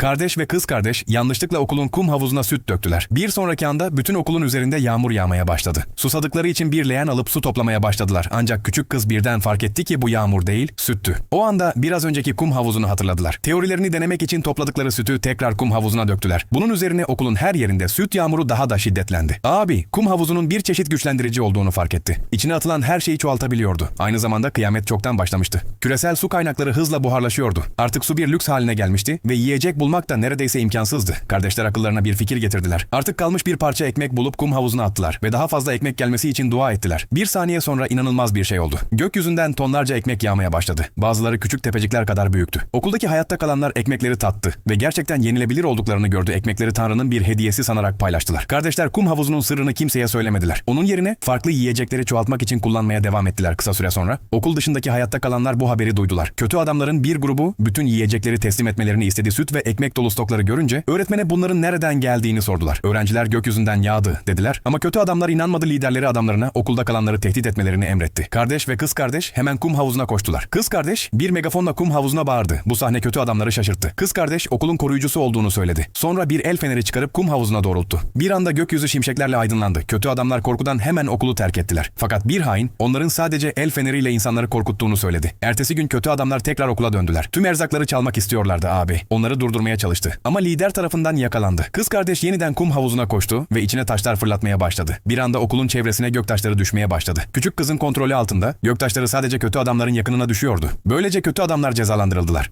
Kardeş ve kız kardeş yanlışlıkla okulun kum havuzuna süt döktüler. Bir sonraki anda bütün okulun üzerinde yağmur yağmaya başladı. Susadıkları için bir leğen alıp su toplamaya başladılar. Ancak küçük kız birden fark etti ki bu yağmur değil, süttü. O anda biraz önceki kum havuzunu hatırladılar. Teorilerini denemek için topladıkları sütü tekrar kum havuzuna döktüler. Bunun üzerine okulun her yerinde süt yağmuru daha da şiddetlendi. Abi, kum havuzunun bir çeşit güçlendirici olduğunu fark etti. İçine atılan her şeyi çoğaltabiliyordu. Aynı zamanda kıyamet çoktan başlamıştı. Küresel su kaynakları hızla buharlaşıyordu. Artık su bir lüks haline gelmişti ve yiyecek bulmak da neredeyse imkansızdı. Kardeşler akıllarına bir fikir getirdiler. Artık kalmış bir parça ekmek bulup kum havuzuna attılar ve daha fazla ekmek gelmesi için dua ettiler. Bir saniye sonra inanılmaz bir şey oldu. Gökyüzünden tonlarca ekmek yağmaya başladı. Bazıları küçük tepecikler kadar büyüktü. Okuldaki hayatta kalanlar ekmekleri tattı ve gerçekten yenilebilir olduklarını gördü. Ekmekleri Tanrı'nın bir hediyesi sanarak paylaştılar. Kardeşler kum havuzunun sırrını kimseye söylemediler. Onun yerine farklı yiyecekleri çoğaltmak için kullanmaya devam ettiler kısa süre sonra. Okul dışındaki hayatta kalanlar bu haberi duydular. Kötü adamların bir grubu bütün yiyecekleri teslim etmelerini istedi. Süt ve ekmek dolu stokları görünce öğretmene bunların nereden geldiğini sordular. Öğrenciler gökyüzünden yağdı dediler ama kötü adamlar inanmadı liderleri adamlarına okulda kalanları tehdit etmelerini emretti. Kardeş ve kız kardeş hemen kum havuzuna koştular. Kız kardeş bir megafonla kum havuzuna bağırdı. Bu sahne kötü adamları şaşırttı. Kız kardeş okulun koruyucusu olduğunu söyledi. Sonra bir el feneri çıkarıp kum havuzuna doğrulttu. Bir anda gökyüzü şimşeklerle aydınlandı. Kötü adamlar korkudan hemen okulu terk ettiler. Fakat bir hain onların sadece el feneriyle insanları korkuttuğunu söyledi. Ertesi gün kötü adamlar tekrar okula döndüler. Tüm erzakları çalmak istiyorlardı abi. Onları durdurmaya çalıştı. Ama lider tarafından yakalandı. Kız kardeş yeniden kum havuzuna koştu ve içine taşlar fırlatmaya başladı. Bir anda okulun çevresine göktaşları düşmeye başladı. Küçük kızın kontrolü altında göktaşları sadece kötü adamların yakınına düşüyordu. Böylece kötü adamlar cezalandırıldılar.